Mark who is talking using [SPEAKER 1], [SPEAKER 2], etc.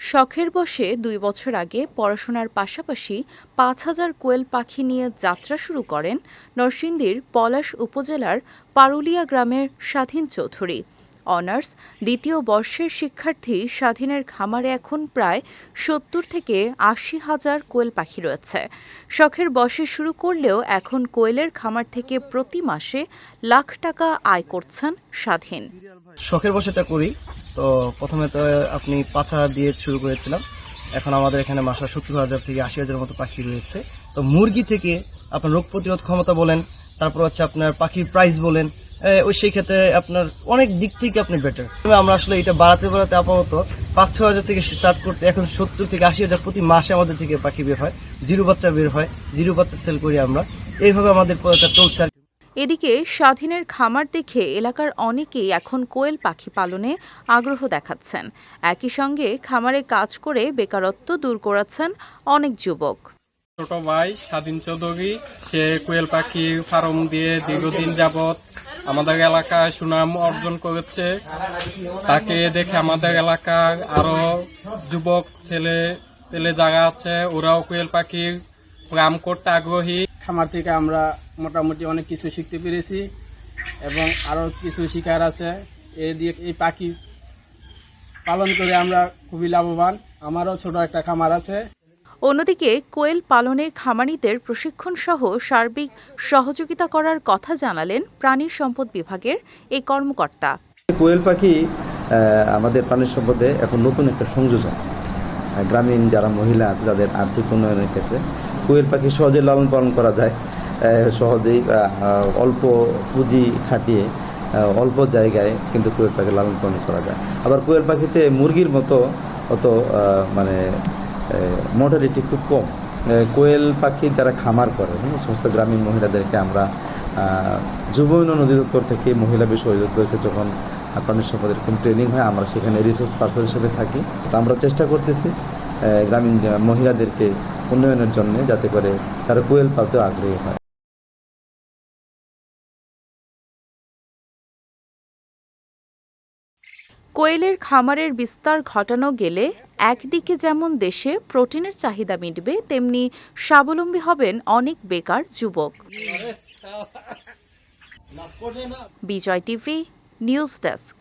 [SPEAKER 1] শখের বসে দুই বছর আগে পড়াশোনার পাশাপাশি পাঁচ হাজার কোয়েল পাখি নিয়ে যাত্রা শুরু করেন নরসিংদীর পলাশ উপজেলার পারুলিয়া গ্রামের স্বাধীন চৌধুরী। অনার্স, দ্বিতীয় বর্ষের শিক্ষার্থী স্বাধীনের খামারে এখন প্রায় সত্তর থেকে আশি হাজার কোয়েল পাখি রয়েছে। শখের বসে শুরু করলেও এখন কোয়েলের খামার থেকে প্রতি মাসে লাখ টাকা আয় করছেন স্বাধীন।
[SPEAKER 2] শখের বসেটা করি। তো প্রথমে তো আপনি পাঁচ হাজার দিয়ে শুরু করেছিলাম। এখন আমাদের এখানে মাসা সত্তর হাজার থেকে আশি হাজারের মতো পাখি রয়েছে। তো মুরগি থেকে আপনার রোগ প্রতিরোধ ক্ষমতা বলেন, তারপর হচ্ছে আপনার পাখির প্রাইস বলেন ওই সেই ক্ষেত্রে আপনার অনেক দিক থেকে আপনি বেটার আমরা আসলে এটা বাড়াতে বাড়াতে আপাতত পাঁচ ছ হাজার থেকে স্টার্ট করতে এখন সত্তর থেকে আশি হাজার প্রতি মাসে আমাদের থেকে পাখি বের হয়। জিরো বাচ্চা বের হয় জিরো বাচ্চা সেল করি আমরা। এইভাবে আমাদের চলছে আর
[SPEAKER 1] এদিকে স্বাধীনের খামার দেখে এলাকার অনেকেই এখন কোয়েল পাখি পালনে আগ্রহ দেখাচ্ছেন। একই সঙ্গে খামারে কাজ করে বেকারত্ব দূর করাচ্ছেন অনেক যুবক।
[SPEAKER 3] ছোট ভাই স্বাধীন চৌধুরী সে কোয়েল পাখি ফার্ম দিয়ে দীর্ঘদিন যাবৎ আমাদের এলাকায় সুনাম অর্জন করেছে। তাকে দেখে আমাদের এলাকার আরও যুবক ছেলে পেলে জায়গা আছে, ওরাও কোয়েল পাখির ফার্ম করতে আগ্রহী।
[SPEAKER 4] খামার থেকে আমরা মোটামুটি অনেক কিছু শিখতে পেরেছি এবং আরও কিছু শিকার আছে। এ দিয়ে এই পাখি পালন করে আমরা খুবই লাভবান। আমারও ছোট একটা খামার আছে।
[SPEAKER 1] অন্যদিকে, কোয়েল পালনে খামারিদের প্রশিক্ষণ সহ সার্বিক সহযোগিতা করার কথা জানালেন প্রাণী সম্পদ বিভাগের এই কর্মকর্তা।
[SPEAKER 5] কোয়েল পাখি আমাদের প্রাণী সম্পদে এখন নতুন একটা সংযোজন। গ্রামীণ যারা মহিলা আছে, তাদের আর্থিক উন্নয়নের ক্ষেত্রে কোয়েল পাখি সহজে লালন পালন করা যায়। সহজেই অল্প পুঁজি খাটিয়ে অল্প জায়গায় কিন্তু কোয়েল পাখি লালন পালন করা যায়। আবার কোয়েল পাখিতে মুরগির মতো অত মানে মোটালিটি খুব কম। কোয়েল পাখি যারা খামার করে সমস্ত গ্রামীণ মহিলাদেরকে আমরা যুব উন্নয়ন অধিদপ্তর থেকে মহিলা বিষয় অধিদপ্তরকে যখন প্রাণী সম্পদ এরকম ট্রেনিং হয়, আমরা সেখানে রিসোর্স পার্সন হিসেবে থাকি। তো আমরা চেষ্টা করতেছি গ্রামীণ মহিলাদেরকে উন্নয়নের জন্য যাতে করে তারা কোয়েল পালতেও আগ্রহী হয়।
[SPEAKER 1] কোয়েলের খামারের বিস্তার ঘটানো গেলে একদিকে যেমন দেশে প্রোটিনের চাহিদা মিটবে, তেমনি স্বাবলম্বী হবেন অনেক বেকার যুবক। Bijoy TV, news desk.